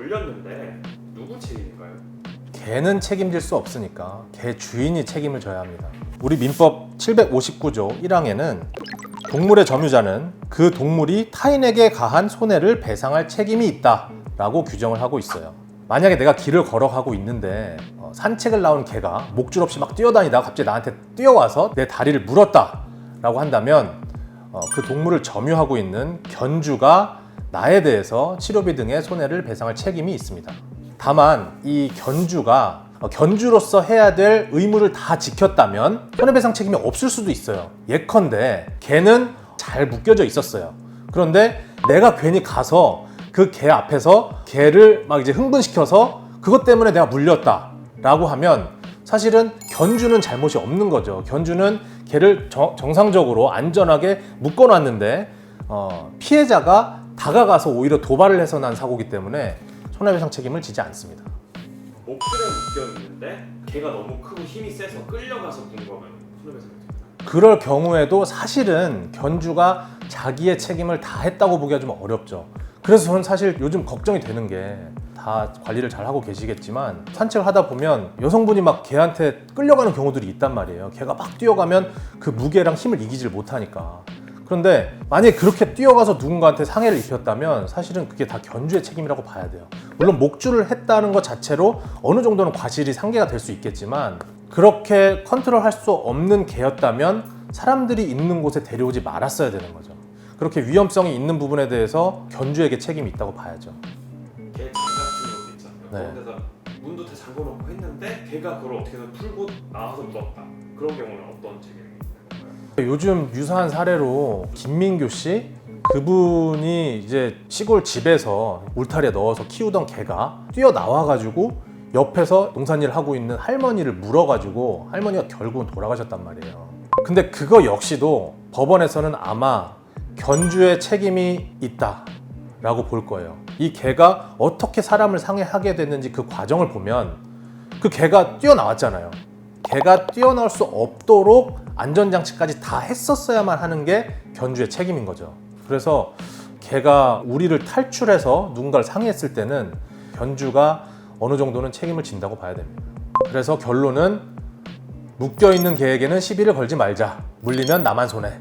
돌렸는데 누구 책임인가요? 개는 책임질 수 없으니까 개 주인이 책임을 져야 합니다. 우리 민법 759조 1항에는 동물의 점유자는 그 동물이 타인에게 가한 손해를 배상할 책임이 있다 라고 규정을 하고 있어요. 만약에 내가 길을 걸어가고 있는데 어, 산책을 나온 개가 목줄 없이 막 뛰어다니다가 갑자기 나한테 뛰어와서 내 다리를 물었다 라고 한다면 어, 그 동물을 점유하고 있는 견주가 나에 대해서 치료비 등의 손해를 배상할 책임이 있습니다. 다만 이 견주가 어, 견주로서 해야 될 의무를 다 지켰다면 손해배상 책임이 없을 수도 있어요. 예컨대 개는 잘 묶여져 있었어요. 그런데 내가 괜히 가서 그 개 앞에서 개를 막 이제 흥분시켜서 그것 때문에 내가 물렸다 라고 하면 사실은 견주는 잘못이 없는 거죠. 견주는 개를 정, 정상적으로 안전하게 묶어놨는데 어, 피해자가 다가가서 오히려 도발을 해서 난 사고기 때문에 손해배상 책임을 지지 않습니다. 목줄에 묶여 있는데 걔가 너무 크고 힘이 세서 끌려가서 손해배상이 됩니다. 그럴 경우에도 사실은 견주가 자기의 책임을 다 했다고 보기가 좀 어렵죠. 그래서 저는 사실 요즘 걱정이 되는 게 다 관리를 잘 하고 계시겠지만 산책을 하다 보면 여성분이 막 개한테 끌려가는 경우들이 있단 말이에요. 개가 막 뛰어가면 그 무게랑 힘을 이기질 못하니까. 그런데 만약에 그렇게 뛰어가서 누군가한테 상해를 입혔다면 사실은 그게 다 견주의 책임이라고 봐야 돼요. 물론 목줄을 했다는 것 자체로 어느 정도는 과실이 상계가 될 수 있겠지만 그렇게 컨트롤할 수 없는 개였다면 사람들이 있는 곳에 데려오지 말았어야 되는 거죠. 그렇게 위험성이 있는 부분에 대해서 견주에게 책임이 있다고 봐야죠. 걔 장갑 같은 것도 있잖아요. 네. 그런 문도 다 잠궈놓고 했는데 걔가 그걸 어떻게든 풀고 나와서 묻었다. 그런 경우는 어떤 건가 요? 요즘 유사한 사례로 김민교 씨 그분이 이제 시골 집에서 울타리에 넣어서 키우던 개가 뛰어 나와가지고 옆에서 농산일 하고 있는 할머니를 물어가지고 할머니가 결국은 돌아가셨단 말이에요. 근데 그거 역시도 법원에서는 아마 견주의 책임이 있다 라고 볼 거예요. 이 개가 어떻게 사람을 상해하게 됐는지 그 과정을 보면 그 개가 뛰어나왔잖아요. 개가 뛰어나올 수 없도록 안전장치까지 다 했었어야만 하는 게 견주의 책임인 거죠. 그래서 개가 우리를 탈출해서 누군가를 상해했을 때는 견주가 어느 정도는 책임을 진다고 봐야 됩니다. 그래서 결론은 묶여 있는 개에게는 시비를 걸지 말자. 물리면 나만 손해.